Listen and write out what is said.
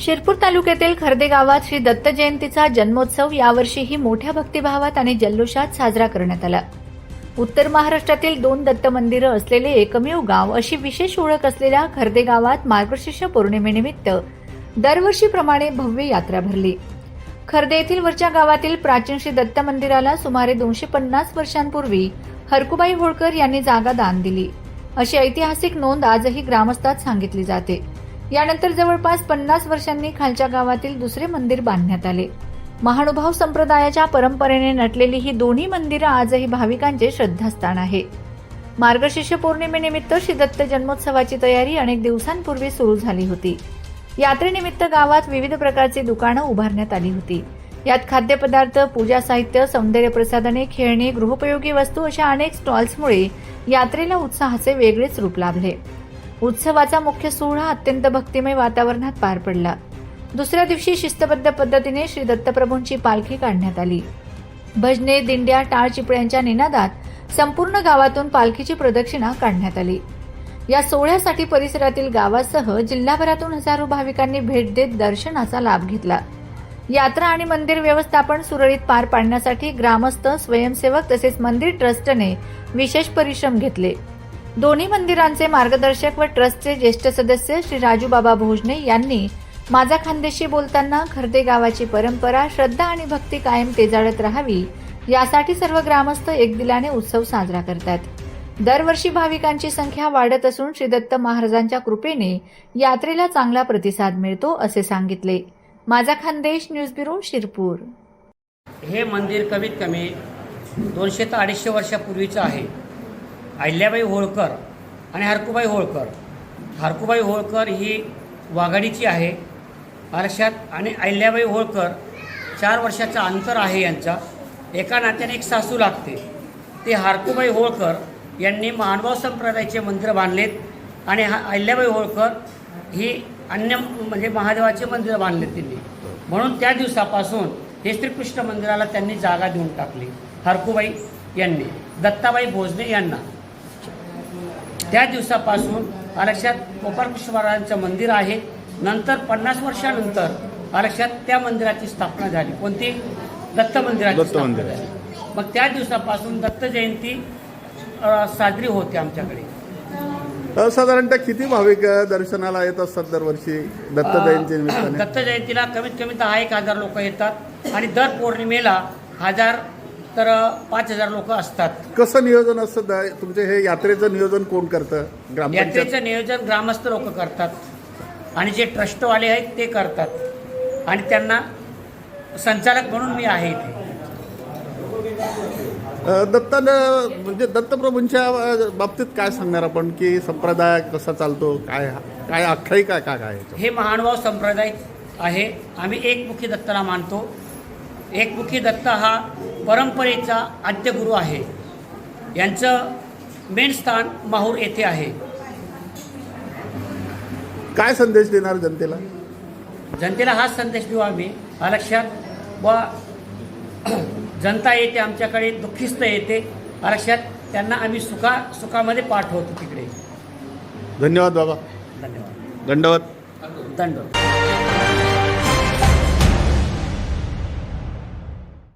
शिरपूर तालुक्यातील खर्दे गावात श्री दत्त जयंतीचा जन्मोत्सव यावर्षीही मोठ्या भक्तिभावात आणि जल्लोषात साजरा करण्यात आला. उत्तर महाराष्ट्रातील दोन दत्त मंदिरं असलेले एकमेव गाव अशी विशेष ओळख असलेल्या खर्दे गावात मार्गशीर्ष पौर्णिमेनिमित्त दरवर्षीप्रमाणे भव्य यात्रा भरली. खर्दे येथील वरच्या गावातील प्राचीन श्री दत्त मंदिराला सुमारे दोनशे पन्नास वर्षांपूर्वी हरकुबाई होळकर यांनी जागा दान दिली. अशी ऐतिहासिक नोंद आजही ग्रामस्थात सांगितली जाते. यानंतर जवळपास पन्नास वर्षांनी खालच्या गावातील दुसरे मंदिर बांधण्यात आले. महानुभाव संप्रदायाच्या परंपरेने नटलेली ही दोन्ही मंदिरं आजही भाविकांचे श्रद्धास्थान आहे. मार्गशीर्ष पौर्णिमेनिमित्त श्री दत्त जन्मोत्सवाची तयारी अनेक दिवसांपूर्वी सुरू झाली होती. यात्रेनिमित्त गावात विविध प्रकारची दुकानं उभारण्यात आली होती. यात खाद्यपदार्थ पूजा साहित्य सौंदर्य प्रसाधने खेळणी गृहोपयोगी वस्तू अशा अनेक स्टॉल्समुळे यात्रेला उत्साहाचे वेगळेच रूप लाभले. उत्सवाचा मुख्य सोहळा अत्यंत भक्तिमय वातावरणात पार पडला. दुसऱ्या दिवशी शिस्तबद्ध पद्धतीने श्री दत्तप्रभूंची पालखी काढण्यात आली. भजने दिंड्या टाळ चिपळ्यांच्या निनादात संपूर्ण गावातून पालखीची प्रदक्षिणा काढण्यात आली. या सोहळ्यासाठी परिसरातील गावासह जिल्हाभरातून हजारो भाविकांनी भेट देत दर्शनाचा लाभ घेतला. यात्रा आणि मंदिर व्यवस्थापन सुरळीत पार पाडण्यासाठी ग्रामस्थ स्वयंसेवक तसेच मंदिर ट्रस्टने विशेष परिश्रम घेतले. दोन्ही मंदिरांचे मार्गदर्शक व ट्रस्टचे ज्येष्ठ सदस्य श्री राजू बाबा भोजने यांनी माझा खानदेशी बोलताना खर्दे गावाची परंपरा श्रद्धा आणि भक्ती कायम तेजाळत राहावी यासाठी सर्व ग्रामस्थ एकदिलाने उत्सव साजरा करतात. दरवर्षी भाविकांची संख्या वाढत असून श्री दत्त महाराजांच्या कृपेने यात्रेला चांगला प्रतिसाद मिळतो असे सांगितले. माझा खानदेश न्यूज ब्युरो शिरपूर. हे मंदिर कमीत कमी दोनशे ते अडीचशे वर्षापूर्वीचं आहे. अहिल्याबाई होळकर आणि हरकुबाई होळकर. हरकुबाई होळकर ही वाघाडीची आहे. महाराष्ट्रात आणि अहिल्याबाई होळकर चार वर्षाचं अंतर आहे यांचा. एका नात्याने एक सासू लागते. ते हरकुबाई होळकर यांनी मानवाव संप्रदायाचे मंदिर बांधलेत आणि हा अहिल्याबाई होळकर ही अन्य म्हणजे महादेवाचे मंदिर बांधले त्यांनी. म्हणून त्या दिवसापासून हे श्रीकृष्ण मंदिराला त्यांनी जागा देऊन टाकली. हरकुबाई यांनी दत्ताबाई भोजने यांना. त्या दिवसापासून आरक्षात गोपाळकृष्ण महाराजांचं मंदिर आहे. नंतर पन्नास वर्षानंतर आरक्षात त्या मंदिराची स्थापना झाली. कोणती? दत्त मंदिराची दत्त स्थापना मंदिर. झाली. मग त्या दिवसापासून दत्त जयंती साजरी होते आमच्याकडे. साधारणतः किती भाविक दर्शनाला येत असतात दरवर्षी? दत्त जयंती दत्त जयंतीला कमीत कमी दहा एक हजार लोक येतात आणि दर पौर्णिमेला हजार तर पाच हजार लोक असतात. कसं नियोजन असतं द- तुमचे हे यात्रेचं नियोजन कोण करतं? ग्रामपंचायत? यात्रेचं नियोजन ग्रामस्थ लोक करतात. आणि जे ट्रस्टवाले आहेत ते करतात. आणि त्यांना संचालक म्हणून मी आहे इथे. अ, दत्तानं म्हणजे दत्तप्रभूंच्या अ, बाबतीत काय सांगणार आपण? की संप्रदाय कसा चालतो? काय काय आख्यायिका काय काय आहे? हे महानुभाव संप्रदाय आहे. आम्ही एकमुखी दत्ताला मानतो. एकमुखी दत्त हा परंपरेचा आद्यगुरू आहे. यांचं मेन स्थान माहूर येथे आहे. काय संदेश देणार जनतेला? जनतेला हाच संदेश देऊ आम्ही. हा लक्षात व जनता येते आमच्याकडे दुःखिस्त येते. हा लक्षात त्यांना आम्ही सुखा सुखामध्ये पाठवतो तिकडे. धन्यवाद बाबा. धन्यवाद. दंडवत. दंड